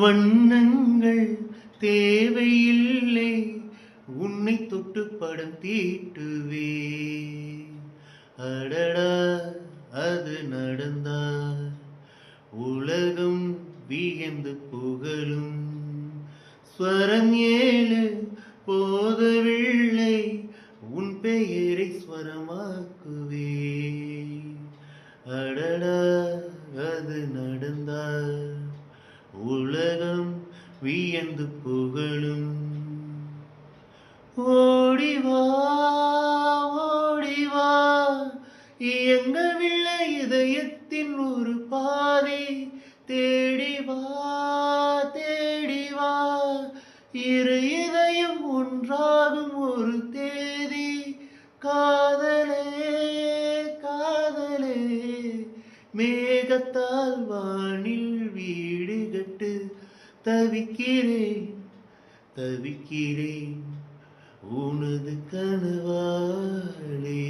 வண்ணங்கள் தேவையில்லை. உன்னை தொட்டு படம் தீட்டுவே அடடா அது நடந்தார் உலகம் வியந்து புகழும். ஸ்வரம் ஏழு போதவில்லை உன் பெயரை ஸ்வரமாக்குவே அடடா அது நடந்தார் உலகம் வியந்து புகழும். ஓடிவா ஓடிவா இயங்கவில்லை இதயத்தின் ஒரு பாதை. தேடிவா தேடிவா இரு இதயம் ஒன்றாகும் ஒரு தேதி. காதலே காதலே மேகத்தால் வானில் தவிக்கிறேன் தவிக்கிறேன் உனது கனவாளே